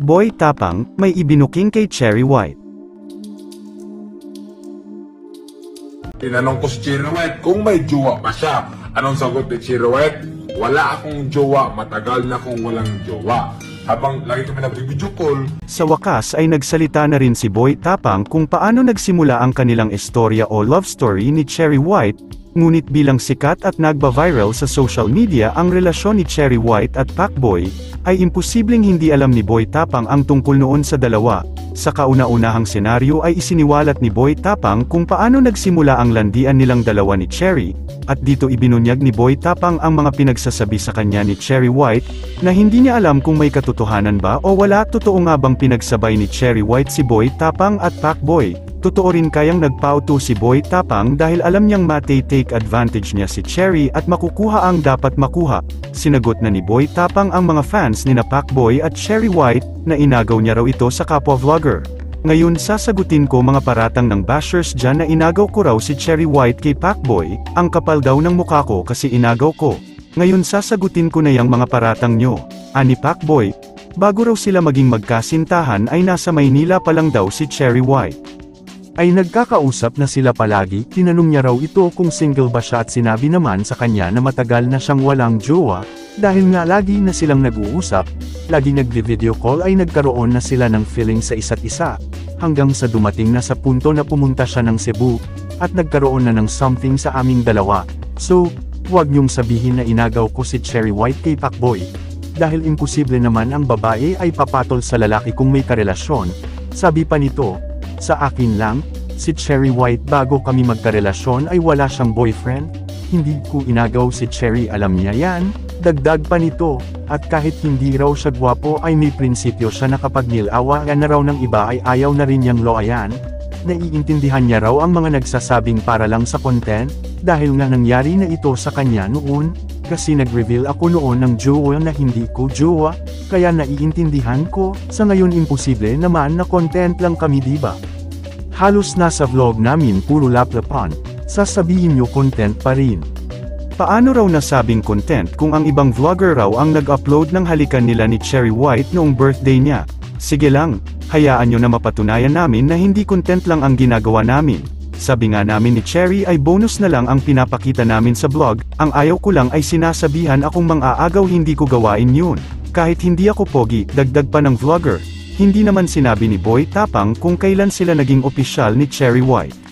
Boy Tapang, may ibinuking kay Cherry White. Tinanong ko si Cherry White kung may jowa pa siya. Anong sagot ni Cherry White? Wala akong jowa, matagal na akong walang jowa. Habang lagi kami nag-video call, Sa wakas ay nagsalita na rin si Boy Tapang kung paano nagsimula ang kanilang istorya o love story ni Cherry White, ngunit bilang sikat at nagba-viral sa social media ang relasyon ni Cherry White at Pacboy, ay imposibleng hindi alam ni Boy Tapang ang tungkol noon sa dalawa. Sa kauna-unahang senaryo ay isiniwalat ni Boy Tapang kung paano nagsimula ang landian nilang dalawa ni Cherry, at dito ibinunyag ni Boy Tapang ang mga pinagsasabi sa kanya ni Cherry White, na hindi niya alam kung may katotohanan ba o wala totoo nga bang pinagsabay ni Cherry White si Boy Tapang at Pacboy. Totoo rin kayang nagpauto si Boy Tapang dahil alam niyang mate-take advantage niya si Cherry at makukuha ang dapat makuha. Sinagot na ni Boy Tapang ang mga fans ni na Pacboy at Cherry White, na inagaw niya raw ito sa kapwa vlogger. Ngayon sasagutin ko mga paratang ng bashers dyan na inagaw ko raw si Cherry White kay Pacboy, ang kapal daw ng mukha ko kasi inagaw ko. Ngayon sasagutin ko na yung mga paratang nyo. Ani Pacboy, bago raw sila maging magkasintahan ay nasa Maynila pa lang daw si Cherry White. Ay nagkakausap na sila palagi, tinanong niya raw ito kung single ba siya at sinabi naman sa kanya na matagal na siyang walang jowa, dahil nga lagi na silang nag-uusap, lagi nagvi-video call ay nagkaroon na sila ng feeling sa isa't isa, hanggang sa dumating na sa punto na pumunta siya ng Cebu, at nagkaroon na ng something sa aming dalawa. So, huwag niyong sabihin na inagaw ko si Cherry White kay Pacboy. Dahil imposible naman ang babae ay papatol sa lalaki kung may karelasyon, sabi pa nito, sa akin lang, si Cherry White bago kami magkarelasyon ay wala siyang boyfriend, hindi ko inagaw si Cherry alam niya yan, dagdag pa nito, at kahit hindi raw siya gwapo ay may prinsipyo siya na kapag nilawayan na raw ng iba ay ayaw na rin niyang loayan, naiintindihan niya raw ang mga nagsasabing para lang sa content, dahil nga nangyari na ito sa kanya noon, kasi nag-reveal ako noon ng jowa na hindi ko jowa, kaya naiintindihan ko, sa ngayon imposible naman na content lang kami diba? Halos nasa vlog namin puro laplapan, sasabihin nyo content pa rin. Paano raw nasabing content kung ang ibang vlogger raw ang nag-upload ng halikan nila ni Cherry White noong birthday niya? Sige lang, hayaan nyo na mapatunayan namin na hindi content lang ang ginagawa namin. Sabi nga namin ni Cherry ay bonus na lang ang pinapakita namin sa vlog, ang ayaw ko lang ay sinasabihan akong mang-aagaw hindi ko gawain yun. Kahit hindi ako pogi, dagdag pa ng vlogger. Hindi naman sinabi ni Boy Tapang kung kailan sila naging opisyal ni Cherry White.